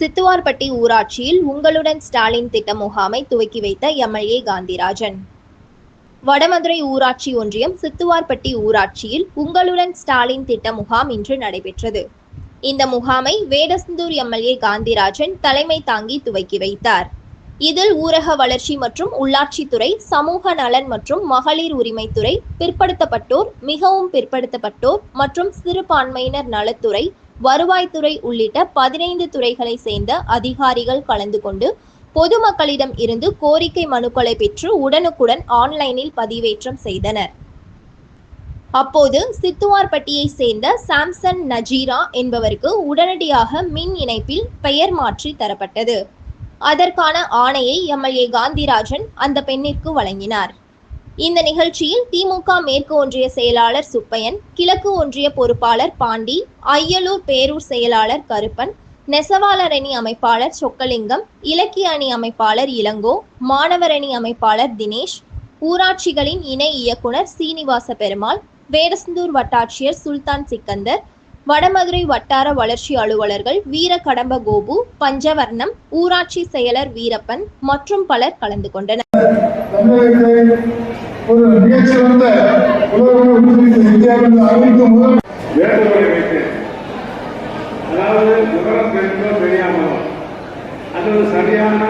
சித்துவார்பட்டி ஊராட்சியில் உங்களுடன் ஸ்டாலின் திட்ட முகாமை துவக்கி வைத்த எம்எல்ஏ காந்திராஜன். வடமதுரை ஊராட்சி ஒன்றியம் சித்துவார்பட்டி ஊராட்சியில் உங்களுடன் ஸ்டாலின் திட்ட முகாம் இன்று நடைபெற்றது. இந்த முகாமை வேடசந்தூர் எம்எல்ஏ காந்திராஜன் தலைமை தாங்கி துவக்கி வைத்தார். இதில் ஊரக வளர்ச்சி மற்றும் உள்ளாட்சித்துறை சமூக நலன் மற்றும் மகளிர் உரிமைத்துறை பிற்படுத்தப்பட்டோர் மிகவும் பிற்படுத்தப்பட்டோர் மற்றும் சிறுபான்மையினர் நலத்துறை வருவாய்த்துறை உள்ளிட்ட பதினைந்து துறைகளை சேர்ந்த அதிகாரிகள் கலந்து கொண்டு பொதுமக்களிடம் இருந்து கோரிக்கை மனுக்களை பெற்று உடனுக்குடன் ஆன்லைனில் பதிவேற்றம் செய்தனர். அப்போது சித்துவார்பட்டியை சேர்ந்த சாம்சன் நஜீரா என்பவருக்கு உடனடியாக மின் இணைப்பில் பெயர் மாற்றி தரப்பட்டது. அதற்கான ஆணையை எம்எல்ஏ காந்திராஜன் அந்த பெண்ணிற்கு வழங்கினார். இந்த நிகழ்ச்சியில் திமுக மேற்கு ஒன்றிய செயலாளர் சுப்பையன் கிழக்கு ஒன்றிய பொறுப்பாளர் பாண்டி ஐயலூர் பேரூர் செயலாளர் கருப்பன் நெசவாளர் அணி அமைப்பாளர் சொக்கலிங்கம் இலக்கிய அணி அமைப்பாளர் இளங்கோ மாணவர் அணி அமைப்பாளர் தினேஷ் ஊராட்சிகளின் இணை இயக்குனர் சீனிவாச பெருமாள் வேடசந்தூர் வட்டாட்சியர் சுல்தான் சிக்கந்தர் வடமதுரை வட்டார வளர்ச்சி அலுவலர்கள் வீர கடம்ப கோபு பஞ்சவர்ணம் ஊராட்சி செயலர் வீரப்பன் மற்றும் பலர் கலந்து கொண்டனர். ஒரு மிகச்சிறந்த உலக இந்தியாவில் அறிவித்த முதல் வேண்டுகோளை வைத்தேன். அதாவது விவரம் தெரிந்தோ தெரியாமலோ. அது ஒரு சரியான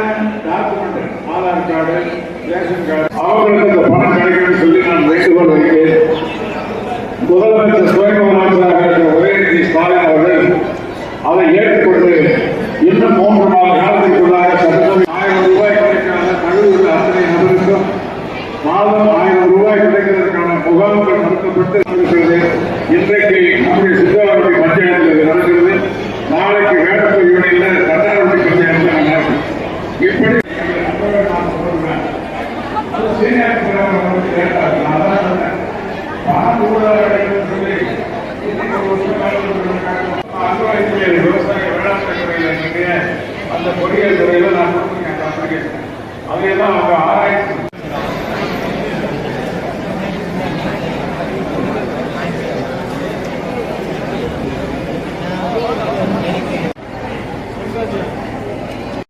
document Aadhaar card ration card அவர்களுக்கு பணம் கிடைக்கும்னு ரூபாய் கிடைக்கிறதுக்கான முகாம்கள் நடத்தப்பட்டு இருக்கிறது. இன்றைக்கு நம்முடைய சித்தாவட்டி பஞ்சாயத்தில் நடக்கிறது. நாளைக்கு வேடப்பூர் யூனியன்ல தட்டாரப்பட்டி பஞ்சாயத்தில் நடக்கும். இப்படி நான் சொல்றேன் அது விவசாய வேளாண் அந்த பொறியியல் துறையில நான் அவங்க எல்லாம் அவங்க ஆராய்ச்சி